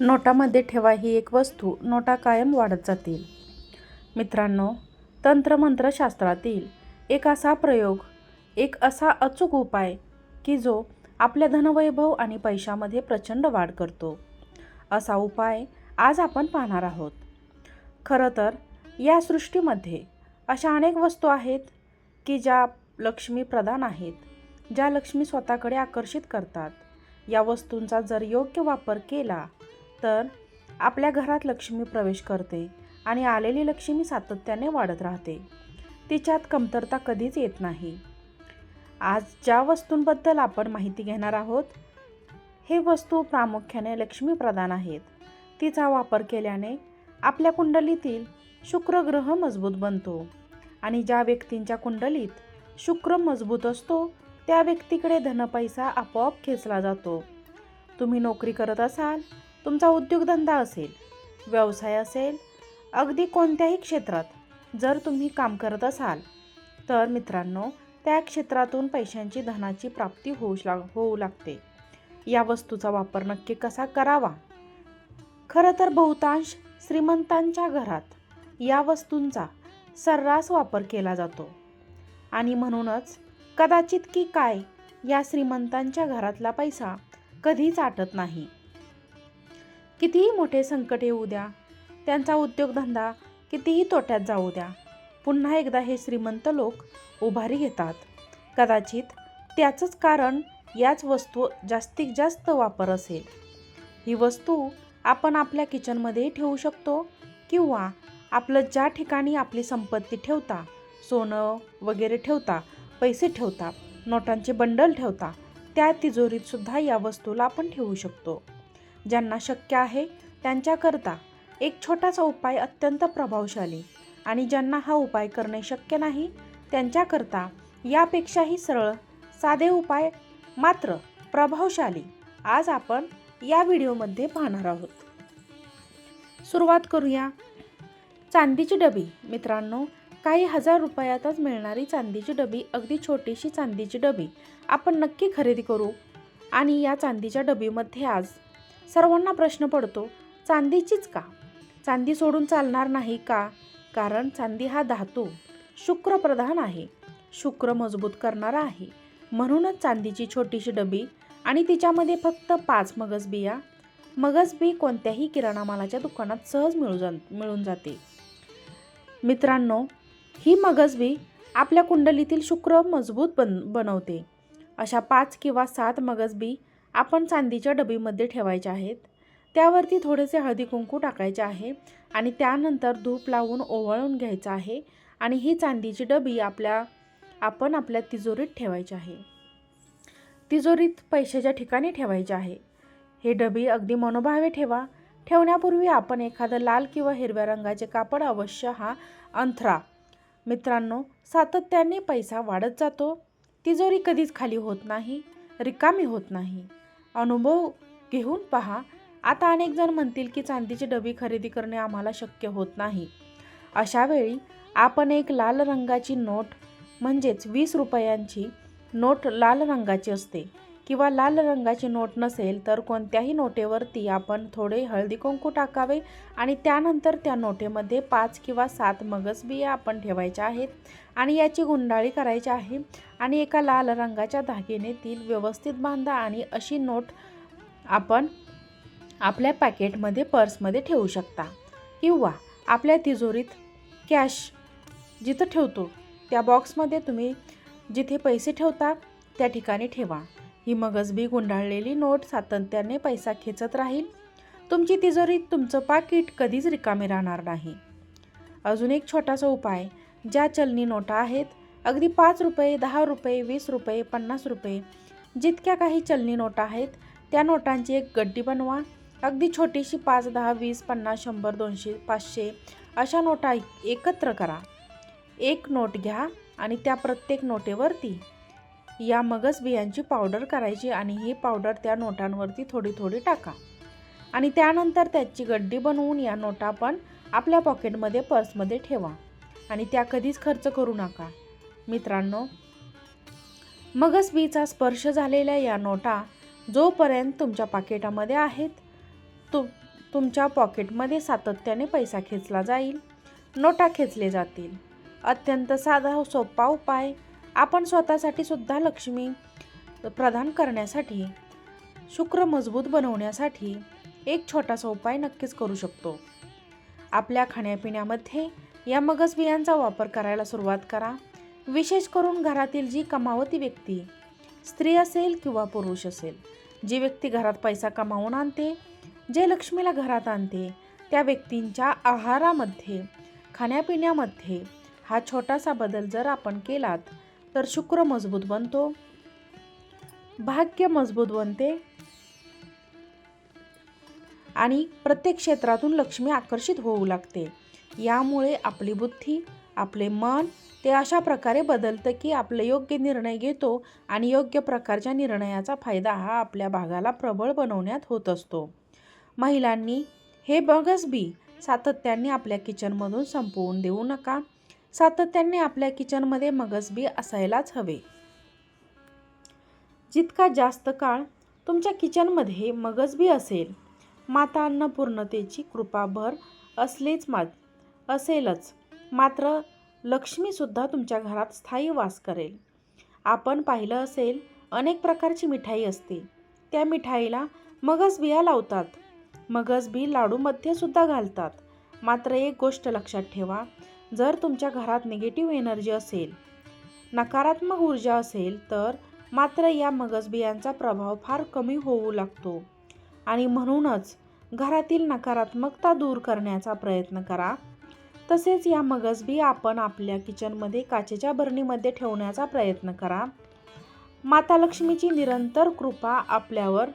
नोटामध्ये ठेवा ही एक वस्तू. नोटा कायम वाढत जातील. मित्रांनो तंत्रमंत्रशास्त्रातील एक असा प्रयोग एक असा अचूक उपाय की जो आपल्या धनवैभव आणि पैशामध्ये प्रचंड वाढ करतो. असा उपाय आज आपण पाहणार आहोत. खरं तर या सृष्टीमध्ये अशा अनेक वस्तू आहेत की ज्या लक्ष्मी प्रधान आहेत ज्या लक्ष्मी स्वतःकडे आकर्षित करतात. या वस्तूंचा जर योग्य वापर केला तर आपल्या घरात लक्ष्मी प्रवेश करते आणि आलेली लक्ष्मी सातत्याने वाढत राहते. तिच्यात कमतरता कधीच येत नाही. आज ज्या वस्तूंबद्दल आपण माहिती घेणार आहोत हे वस्तू प्रामुख्याने लक्ष्मी प्रदान आहेत. तिचा वापर केल्याने आपल्या कुंडलीतील शुक्र ग्रह मजबूत बनतो आणि ज्या व्यक्तींच्या कुंडलीत शुक्र मजबूत असतो त्या व्यक्तीकडे धनपैसा आपोआप खेचला जातो. तुम्ही नोकरी करत असाल तुमचा उद्योगधंदा असेल व्यवसाय असेल अगदी कोणत्याही क्षेत्रात जर तुम्ही काम करत असाल तर मित्रांनो त्या क्षेत्रातून पैशांची धनाची प्राप्ती होऊ लाग होऊ लागते. या वस्तूचा वापर नक्की कसा करावा? खरं तर बहुतांश श्रीमंतांच्या घरात या वस्तूंचा सर्रास वापर केला जातो. आणि म्हणूनच कदाचित की काय या श्रीमंतांच्या घरातला पैसा कधीच आटत नाही. कितीही मोठे संकट येऊ द्या. त्यांचा उद्योगधंदा कितीही तोट्यात जाऊ द्या. पुन्हा एकदा हे श्रीमंत लोक उभारी घेतात. कदाचित त्याचंच कारण याच वस्तू जास्तीत जास्त वापर असेल. ही वस्तू आपण आपल्या किचनमध्येही ठेवू शकतो किंवा आपलं ज्या ठिकाणी आपली संपत्ती ठेवता सोनं वगैरे ठेवता पैसे ठेवता नोटांचे बंडल ठेवता त्या तिजोरीतसुद्धा या वस्तूला आपण ठेवू शकतो. ज्यांना शक्य आहे त्यांच्याकरता एक छोटासा उपाय अत्यंत प्रभावशाली आणि ज्यांना हा उपाय करणे शक्य नाही त्यांच्याकरता यापेक्षाही सरळ साधे उपाय मात्र प्रभावशाली आज आपण या व्हिडिओमध्ये पाहणार आहोत. सुरुवात करूया. चांदीची डबी. मित्रांनो काही हजार रुपयातच मिळणारी चांदीची डबी अगदी छोटीशी चांदीची डबी आपण नक्की खरेदी करू आणि या चांदीच्या डबीमध्ये आज सर्वांना प्रश्न पडतो चांदीचीच का? चांदी सोडून चालणार नाही का? कारण चांदी हा धातू शुक्रप्रधान आहे. शुक्र मजबूत करणारा आहे. म्हणूनच चांदीची छोटीशी डबी आणि तिच्यामध्ये फक्त पाच मगज बिया मगज बी कोणत्याही किराणा मालाच्या दुकानात सहज मिळू जा मिळून जाते. मित्रांनो ही मगजबी आपल्या कुंडलीतील शुक्र मजबूत बन बनवते. अशा पाच किंवा सात मगजबी आपण चांदीच्या डबीमध्ये ठेवायच्या आहेत. त्यावरती थोडेसे हळदी कुंकू टाकायचे आहे आणि त्यानंतर धूप लावून ओवाळून घ्यायचं आहे आणि ही चांदीची डबी आपल्या आपण आपल्या तिजोरीत ठेवायची आहे. तिजोरीत पैशाच्या ठिकाणी ठेवायचे आहे. हे डबी अगदी मनोभावे ठेवा. ठेवण्यापूर्वी आपण एखादं लाल किंवा हिरव्या रंगाचे कापड अवश्य हा अंथरा. मित्रांनो सातत्याने पैसा वाढत जातो. तिजोरी कधीच खाली होत नाही रिकामी होत नाही. अनुभव घेऊन पहा. आता अनेक जण म्हणतील की चांदीची डबी खरेदी करणे आम्हाला शक्य होत नाही. अशा वेळी आपण एक लाल रंगाची नोट म्हणजेच वीस रुपयांची नोट लाल रंगाची असते. किंवा लाल रंगाची नोट नसेल तर कोणत्याही नोटेवरती आपण थोडे हळदी कुंकू टाकावे आणि त्यानंतर त्या नोटेमध्ये पाच किंवा सात मगज बिया आपण ठेवायच्या आहेत आणि याची गुंडाळी करायची आहे आणि एका लाल रंगाच्या धागेने ती व्यवस्थित बांधा आणि अशी नोट आपण आपल्या पॅकेटमध्ये पर्समध्ये ठेवू शकता. किंवा आपल्या तिजोरीत कॅश जिथं ठेवतो त्या बॉक्समध्ये तुम्ही जिथे पैसे ठेवता त्या ठिकाणी ठेवा. ही मगजबी गुंडाळलेली नोट सातत्याने पैसा खेचत राहील. तुमची तिजोरीत तुमचं पाकिट कधीच रिकामे राहणार नाही. अजून एक छोटासा उपाय ज्या चलनी नोटा आहेत अगदी पाच रुपये दहा रुपये वीस रुपये पन्नास रुपये जितक्या काही चलनी नोटा आहेत त्या नोटांची एक गड्डी बनवा. अगदी छोटीशी पाच दहा वीस पन्नास शंभर दोनशे पाचशे अशा नोटा एकत्र करा. एक नोट घ्या आणि त्या प्रत्येक नोटेवरती या मगज बियांची पावडर करायची आणि ही पावडर त्या नोटांवरती थोडी थोडी टाका. आणि त्यानंतर त्याची गड्डी बनवून या नोटा पण आपल्या पॉकेटमध्ये पर्समध्ये ठेवा. आणि त्या कधीच खर्च करू नका. मित्रांनो मगज बीचा स्पर्श झालेल्या या नोटा जोपर्यंत तुमच्या पाकिटामध्ये आहेत तु तुमच्या पॉकेटमध्ये सातत्याने पैसा खेचला जाईल नोटा खेचले जातील. अत्यंत साधा सोपा उपाय आपण स्वतःसाठी सुद्धा लक्ष्मी प्रदान करण्यासाठी शुक्र मजबूत बनवण्यासाठी एक छोटासा उपाय नक्कीच करू शकतो. आपल्या खाण्यापिण्यामध्ये या मगज बियांचा वापर करायला सुरुवात करा. विशेष करून घरातील जी कमावती व्यक्ती स्त्री असेल किंवा पुरुष असेल जी व्यक्ती घरात पैसा कमावून आणते जे लक्ष्मीला घरात आणते त्या व्यक्तींच्या आहारामध्ये खाण्यापिण्यामध्ये हा छोटासा बदल जर आपण केलात तर शुक्र मजबूत बनतो. भाग्य मजबूत बनते. आणि प्रत्येक क्षेत्रातून लक्ष्मी आकर्षित होऊ लागते. यामुळे आपली बुद्धी आपले मन ते अशा प्रकारे बदलतं की आपले योग्य निर्णय घेतो आणि योग्य प्रकारच्या निर्णयाचा फायदा हा आपल्या भागाला प्रबळ बनवण्यात होत असतो. महिलांनी हे बगस बी. सातत्याने आपल्या किचनमधून संपवून देऊ नका. सातत्याने आपल्या किचनमध्ये मगजबी असायलाच हवे. जितका जास्त काळ तुमच्या किचनमध्ये मगजबी असेल माता अन्नपूर्णतेची कृपाभर असलेच मा असेलच. मात्र लक्ष्मीसुद्धा तुमच्या घरात स्थायी वास करेल. आपण पाहिलं असेल अनेक प्रकारची मिठाई असते. त्या मिठाईला मगज बिया लावतात. मगज बी लाडूमध्ये सुद्धा घालतात. मात्र एक गोष्ट लक्षात ठेवा जर तुमच्या घरात निगेटिव्ह एनर्जी असेल नकारात्मक ऊर्जा असेल तर मात्र या मगजबियांचा प्रभाव फार कमी होऊ लागतो. आणि म्हणूनच घरातील नकारात्मकता दूर करण्याचा प्रयत्न करा. तसेच या मगजबी आपण आपल्या किचनमध्ये काचेच्या बरणीमध्ये ठेवण्याचा प्रयत्न करा. माता लक्ष्मीची निरंतर कृपा आपल्यावर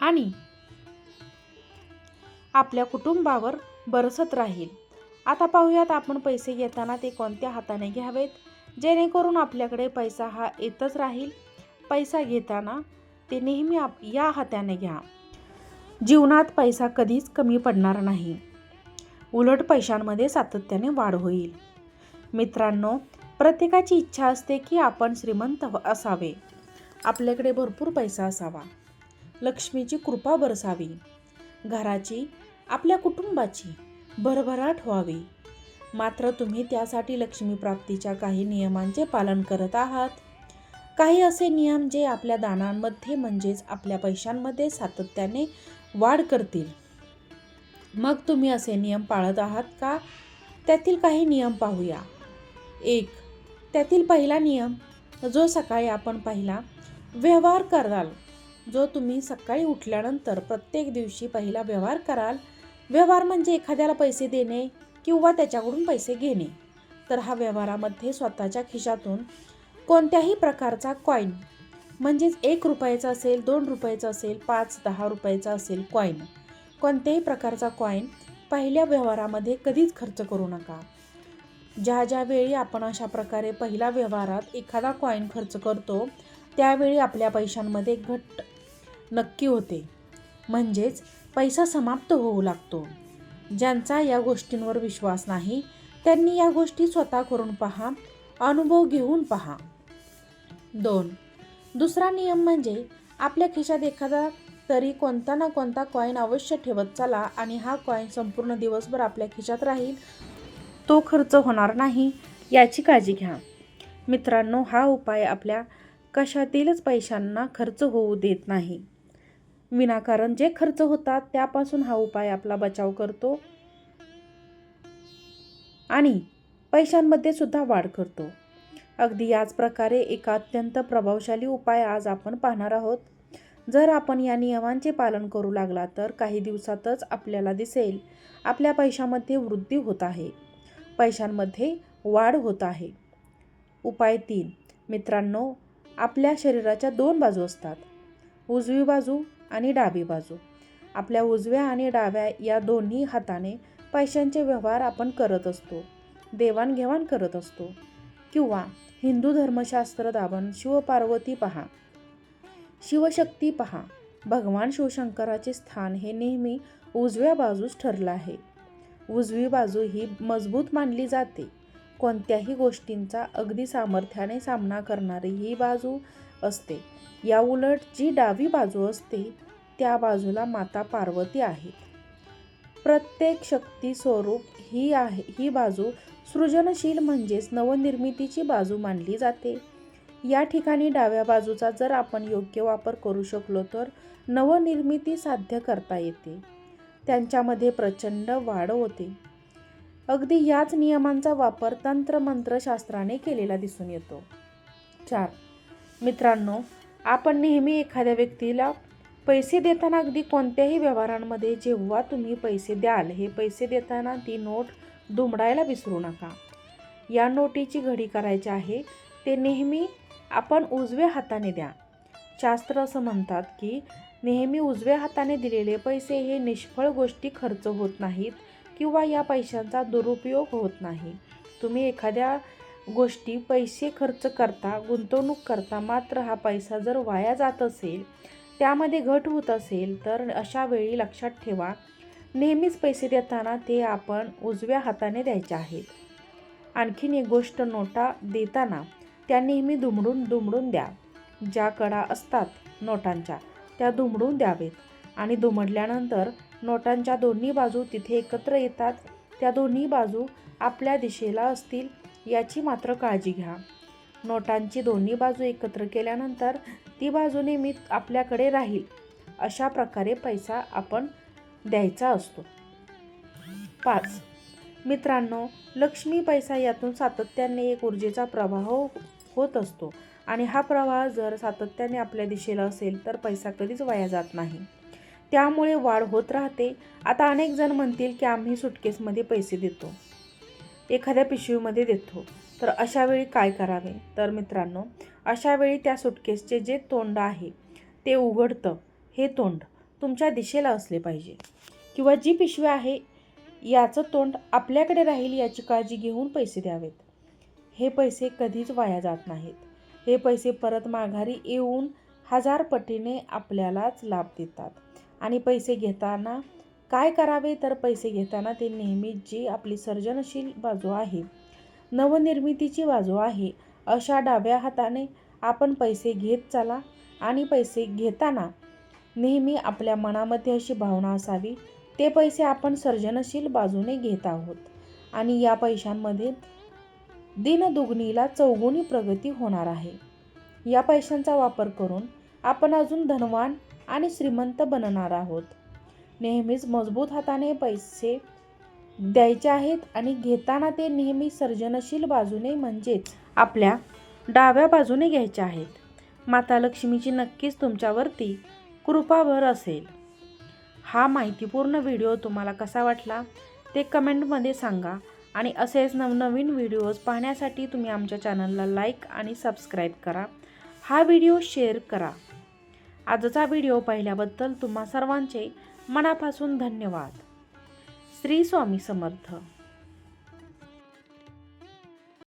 आणि आपल्या कुटुंबावर बरसत राहील. आता पाहूयात आपण पैसे घेताना ते कोणत्या हाताने घ्यावेत? जेणेकरून आपल्याकडे पैसा हा येतच राहील. पैसा घेताना ते नेहमी आप या हाताने घ्या. जीवनात पैसा कधीच कमी पडणार नाही. उलट पैशांमध्ये सातत्याने वाढ होईल. मित्रांनो प्रत्येकाची इच्छा असते की आपण श्रीमंत असावे. आपल्याकडे भरपूर पैसा असावा. लक्ष्मीची कृपा बरसावी. घराची आपल्या कुटुंबाची भरभराट व्हावी. मात्र तुम्ही त्यासाठी लक्ष्मी प्राप्तीच्या काही नियमांचे पालन करत आहात. काही असे नियम जे आपल्या दानांमध्ये म्हणजेच आपल्या पैशांमध्ये सातत्याने वाढ करतील. मग तुम्ही असे नियम पाळत आहात का? त्यातील काही नियम पाहूया. एक त्यातील पहिला नियम जो सकाळी आपण पाहिला व्यवहार कराल जो तुम्ही सकाळी उठल्यानंतर प्रत्येक दिवशी पहिला व्यवहार कराल व्यवहार म्हणजे एखाद्याला पैसे देणे किंवा त्याच्याकडून पैसे घेणे. तर हा व्यवहारामध्ये स्वतःच्या खिशातून कोणत्याही प्रकारचा कॉईन म्हणजेच एक रुपयाचा असेल दोन रुपयाचा असेल पाच दहा रुपयाचा असेल कॉईन कोणत्याही प्रकारचा कॉईन पहिल्या व्यवहारामध्ये कधीच खर्च करू नका. ज्या ज्यावेळी आपण अशा प्रकारे पहिल्या व्यवहारात एखादा कॉईन खर्च करतो त्यावेळी आपल्या पैशांमध्ये घट नक्की होते. म्हणजेच पैसा समाप्त होऊ लागतो. ज्यांचा या गोष्टींवर विश्वास नाही त्यांनी या गोष्टी स्वतः करून पहा अनुभव घेऊन पहा. दोन. दुसरा नियम म्हणजे आपल्या खिशात एखादा तरी कोणता ना कोणता कॉईन अवश्य ठेवत चला आणि हा कॉईन संपूर्ण दिवसभर आपल्या खिशात राहील. तो खर्च होणार नाही याची काळजी घ्या. मित्रांनो हा उपाय आपल्या कशातीलच पैशांना खर्च होऊ देत नाही. विनाकारण जे खर्च होतात त्यापासून हा उपाय आपला बचाव करतो. आणि पैशांमध्ये सुद्धा वाढ करतो. अगदी याच प्रकारे एक अत्यंत प्रभावशाली उपाय आज आपण पाहणार आहोत. जर आपण या नियमांचे पालन करू लागला तर काही दिवसातच आपल्याला दिसेल आपल्या पैशामध्ये वृद्धी होत आहे पैशांमध्ये वाढ होत आहे. उपाय तीन. मित्रांनो आपल्या शरीराच्या दोन बाजू असतात. उजवी बाजू आणि डावी बाजू. आपल्या उजव्या आणि डाव्या या दोन्ही हाताने पैशांचे व्यवहार आपण करत असतो. देवाणघेवाण करत असतो. किंवा हिंदू धर्मशास्त्र दाबन शिवपार्वती पहा. शिवशक्ती पहा. भगवान शिवशंकराचे स्थान हे नेहमी उजव्या बाजूस ठरलं आहे. उजवी बाजू ही मजबूत मानली जाते. कोणत्याही गोष्टींचा अगदी सामर्थ्याने सामना करणारी ही बाजू असते. या उलट जी डावी बाजू असते त्या बाजूला माता पार्वती आहेत. प्रत्येक शक्ती स्वरूप ही आहे ही बाजू सृजनशील म्हणजेच नवनिर्मितीची बाजू मानली जाते. या ठिकाणी डाव्या बाजूचा जर आपण योग्य वापर करू शकलो तर नवनिर्मिती साध्य करता येते. त्यांच्यामध्ये प्रचंड वाढ होते. अगदी याच नियमांचा वापर तंत्रमंत्रशास्त्राने केलेला दिसून येतो. चार. मित्रांनो आपण नेहमी एखाद्या व्यक्तीला पैसे देताना अगदी कोणत्याही व्यवहारांमध्ये जेव्हा तुम्ही पैसे द्याल हे पैसे देताना ती नोट दुमडायला विसरू नका. या नोटीची घडी करायची आहे ते नेहमी आपण उजव्या हाताने द्या. शास्त्र असं म्हणतात की नेहमी उजव्या हाताने दिलेले पैसे हे निष्फळ गोष्टी खर्च होत नाहीत किंवा या पैशांचा दुरुपयोग होत नाही. तुम्ही एखाद्या गोष्टी पैसे खर्च करता गुंतवणूक करता मात्र हा पैसा जर वाया जात असेल त्यामध्ये घट होत असेल तर अशा वेळी लक्षात ठेवा. नेहमीच पैसे देताना ते आपण उजव्या हाताने द्यायचे आहेत. आणखीन एक गोष्ट नोटा देताना त्या नेहमी दुमडून दुमडून द्या. ज्या कडा असतात नोटांच्या त्या दुमडून द्यावेत. आणि दुमडल्यानंतर नोटांच्या दोन्ही बाजू तिथे एकत्र येतात. त्या दोन्ही बाजू आपल्या दिशेला असतील याची मात्र काळजी घ्या. नोटांची दोन्ही बाजू एकत्र केल्यानंतर ती बाजू नेहमी आपल्याकडे राहील. अशा प्रकारे पैसा आपण द्यायचा असतो. पाच. मित्रांनो लक्ष्मी पैसा यातून सातत्याने एक ऊर्जेचा प्रवाह हो होत असतो आणि हा प्रवाह जर सातत्याने आपल्या दिशेला असेल तर पैसा कधीच वाया जात नाही. त्यामुळे वाढ होत राहते. आता अनेक जण म्हणतील की आम्ही सुटकेसमध्ये पैसे देतो. एखाद्या पिशवीमध्ये देतो. तर अशावेळी काय करावे? तर मित्रांनो अशावेळी त्या सुटकेसचे जे तोंड आहे ते उघडतं. हे तोंड तुमच्या दिशेला असले पाहिजे. किंवा जी पिशवी आहे याचं तोंड आपल्याकडे राहील याची काळजी घेऊन पैसे द्यावेत. हे पैसे कधीच वाया जात नाहीत. हे पैसे परत माघारी येऊन हजार पटीने आपल्यालाच लाभ देतात. आणि पैसे घेताना काय करावे? तर पैसे घेताना ते नेहमी जी आपली सर्जनशील बाजू आहे नवनिर्मितीची बाजू आहे. अशा डाव्या हाताने आपण पैसे घेत चला आणि पैसे घेताना नेहमी आपल्या मनामध्ये अशी भावना असावी. ते पैसे आपण सर्जनशील बाजूने घेत आहोत. आणि या पैशांमध्ये दिनदुगणीला चौगुणी प्रगती होणार आहे. या पैशांचा वापर करून आपण अजून धनवान आणि श्रीमंत बनणार आहोत. नेहमीच मजबूत हाताने पैसे द्यायचे आहेत आणि घेताना ते नेहमी सर्जनशील बाजूने म्हणजेच आपल्या डाव्या बाजूने घ्यायचे आहेत. माता लक्ष्मीची नक्कीच तुमच्यावरती कृपाभर असेल. हा माहितीपूर्ण व्हिडिओ तुम्हाला कसा वाटला ते कमेंटमध्ये सांगा आणि असेच नवनवीन व्हिडिओज पाहण्यासाठी तुम्ही आमच्या चॅनलला लाईक आणि सबस्क्राईब करा. हा व्हिडिओ शेअर करा. आजचा व्हिडिओ पाहिल्याबद्दल तुम्हा सर्वांचे मनापासून धन्यवाद. श्री स्वामी समर्थ.